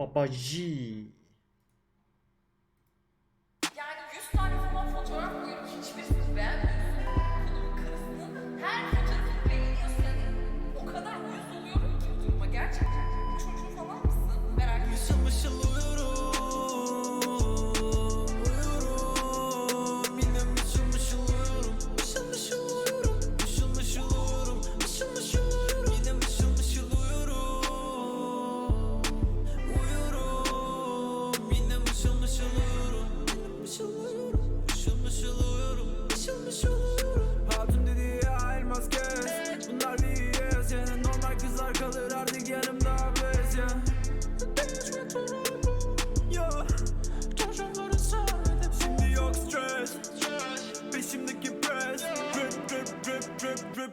Babacı.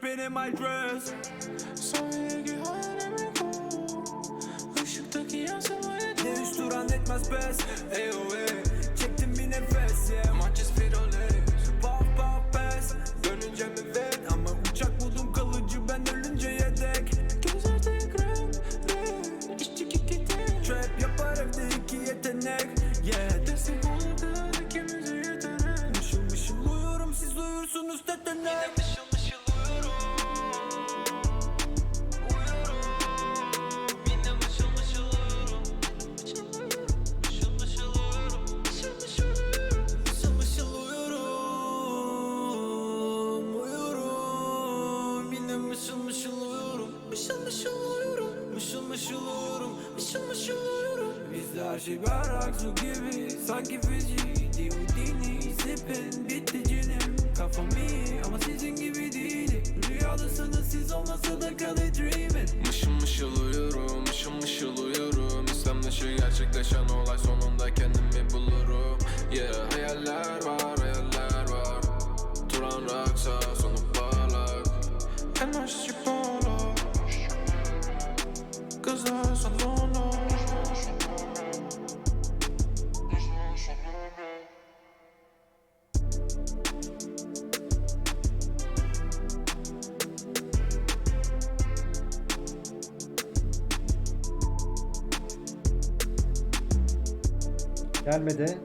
Dripping in my dress. Yansımayı Ne üç duran etmez pes. Eyo ey Çektim bir nefes yeah şey berrak su gibi Sanki Fiji Divudini Sippin bitti cinim Kafam iyi ama sizin gibi değilim Rüyadasınız siz olmasa da kalı dreaming. Mışıl mışıl uyurum, mışıl mışıl uyurum. İstem dışı gerçekleşen olay sonunda kendimi bulurum. Yeah hayaller var, Gelmedi.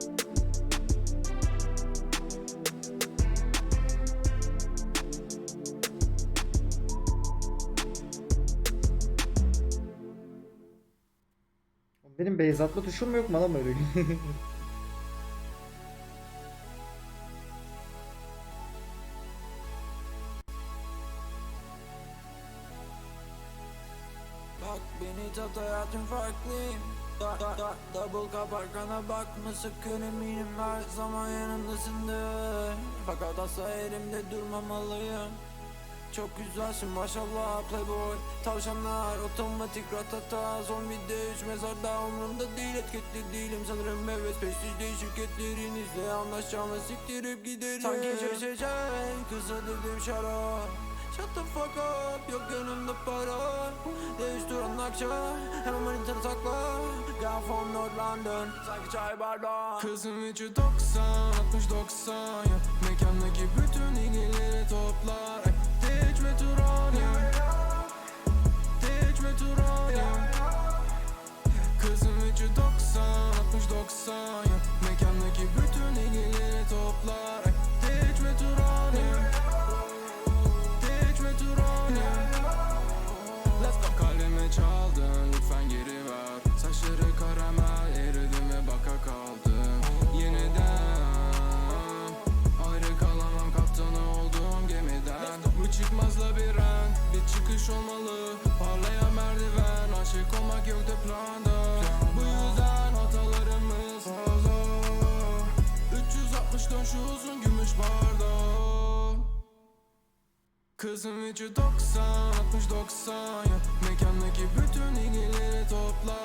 Benim beyaz atma tuşum yok mu lan böyle? Bak beni tat hayatım da, da, da, Double kaparkana bakma sakın eminim her zaman yanımdasındır Fakat asla elimde durmamalıyım. Çok güzelsin maşallah playboy. Tavşanlar otomatik ratata. Video üç mezarda umurumda değil Etiketli değilim. Sanırım evet Prestijli şirketlerinizle anlaşacağımı siktirip giderim. Sanki şaşacak kısa dedim şarap Shut the fuck up yok yanımda para Değiştiren akça hemen manitanı sakla Gone from North London. Sanki çay bardağı Kızım içi 90, 60 90 ya Mekandaki bütün ilgileri toplar Parlayan merdiven aşık olmak yoktu planda Bu yüzden hatalarımız fazla. 360 dön şu uzun gümüş bardağı Kızım içi 90, 60 90 ya Mekandaki bütün ilgileri toplar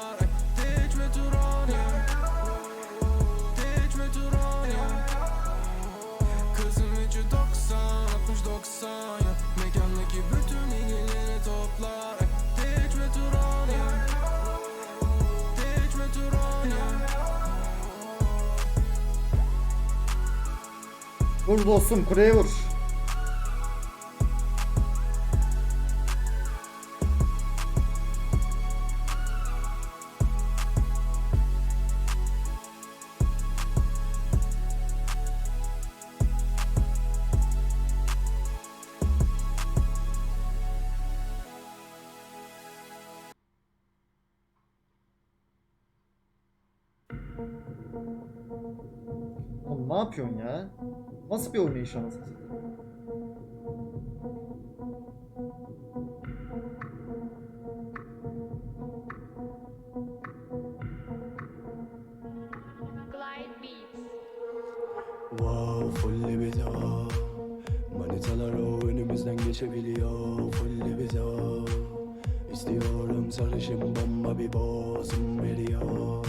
vur dostum kuleye vur. Oğlum ne yapıyorsun ya? Nasıl bir oynayış anasını. Wow full libido Manitalar o önümüzden geçebiliyor. Full libido İstiyorum sarışın bomba bir bozum veriyoruz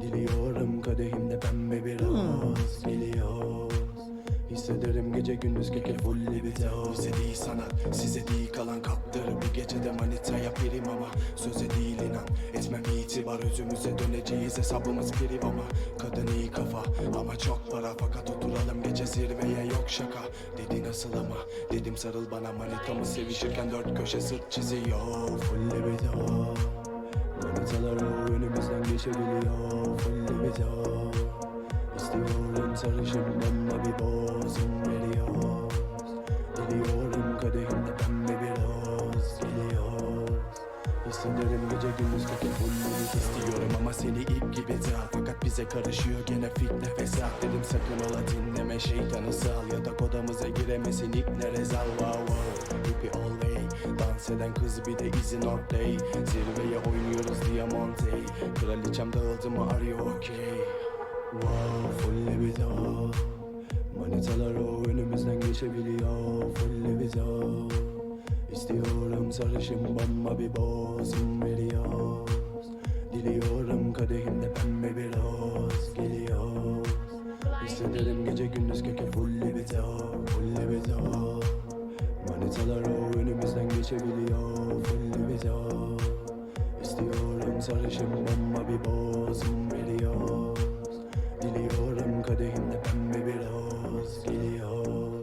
Diliyorum kadehimde pembe bir roz geliyoruz Hissederim gece gündüz keke full libido Bize değil sanat size değil kalan kaptır. Bir gecede manitaya pirim ama Söze değil inan. Etmem itibar Özümüze döneceğiz hesabımız pirim ama Kadın iyi kafa ama çok para. Fakat oturalım gece zirveye yok şaka. Dedi nasıl ama? Dedim sarıl bana Manitamı sevişirken dört köşe sırt çiziyor. Full libido Manitalar o önümüzden geçebiliyor. Full libido İstiyorum sarışın bomba bir bozum veriyoruz Diliyorum kadehimde pembe bir roz geliyoruz Hissederim gece gündüz full libido İstiyorum ama seni ip gibi daha Fakat bize karışıyor gene fitne fesat Dedim sakın ola dinleme şeytanı sal Yatak odamıza giremesin ipne rezal wow wow Hippie all way Dans eden kız bir de izin day Zirveye oynuyoruz Diamante Kraliçem dağıldı mı are you okay Wow full libido Manitalar o önümüzden geçebiliyor. Full libido İstiyorum sarışın bomba bir bozum veriyoruz Diliyorum kadehimde pembe bir roz geliyoruz Hissederim gece gündüz keke full libido Full libido Manitalar o önümüzden geçebiliyor. Full libido İstiyorum sarışın bomba bir bozum veriyoruz Diliyorum kadehimde pembe bir roz geliyoruz.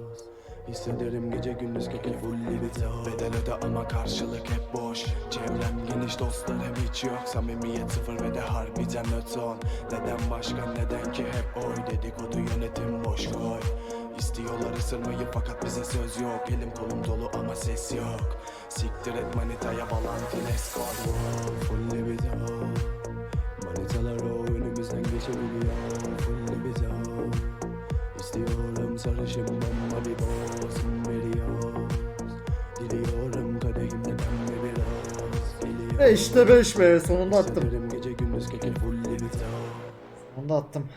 Hissederim gece gündüz keke full libido Bedel öde ama karşılık hep boş. Çevrem geniş dostlarım hiç yok. Samimiyet sıfır ve de harbiden öton. Neden başka neden ki hep oy Dedikodu yönetim boş koy. İstiyorlar ısırmayı fakat bize söz yok. Elim kolum dolu ama ses yok. Siktir et manitaya balantin escort wow, Full libido Manitalar o önümüzden geçebiliyor sarışın bomba bir bozum veriyoruz Diliyorum kadehimde pembe bir roz geliyor. E işte 5 be sonunda attım. Hissederim gece gündüz keke full libido Sonunda attım.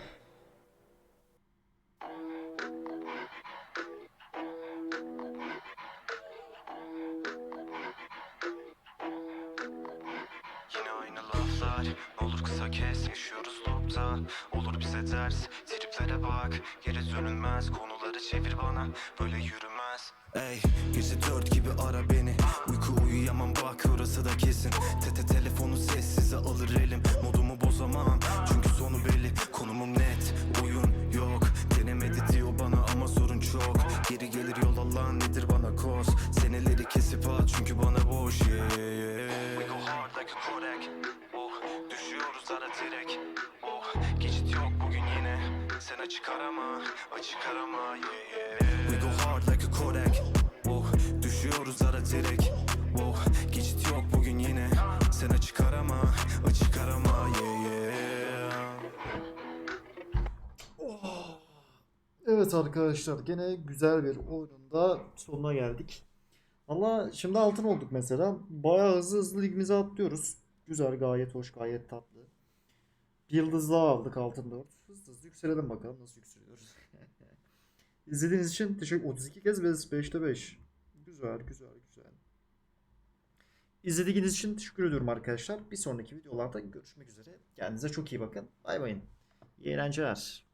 Yine aynı laflar. Ne olur kısa kes yaşıyoruz topta. Olur bize ters triplere bak. Geri dönülmez konuları çevir bana Böyle yürümez. Ey gece dört gibi ara beni. Uyku uyuyamam bak orası da kesin. Tete telefonu sessize alır elim. Modumu bozamam çünkü sonu belli. Konumum net oyun yok. Denemedi diyor bana ama sorun çok. Geri gelir yol Allah nedir bana koz Seneleri kesip at çünkü bana boş. Yeah, yeah. We go hard like a Kodak. Oh düşüyoruz ara direk Sen açık arama açık arama yeah yeah We go hard like a Kodak oh, Düşüyoruz ara direk oh, Geçit yok bugün yine Sen açık arama Açık arama yeah, yeah. Evet arkadaşlar gene güzel bir oyunun da sonuna geldik. Valla şimdi altın olduk mesela. Bayağı hızlı hızlı ligimize atlıyoruz. Güzel gayet hoş gayet tatlı. Bir yıldız daha aldık altın 4. Hızlı hızlı yükselelim bakalım nasıl yükseliyoruz. İzlediğiniz için teşekkür 32 kez ve 5'te 5. Güzel güzel güzel. İzlediğiniz için teşekkür ediyorum arkadaşlar. Bir sonraki videolarda görüşmek üzere. Kendinize çok iyi bakın. Bay bay. İyi eğlenceler.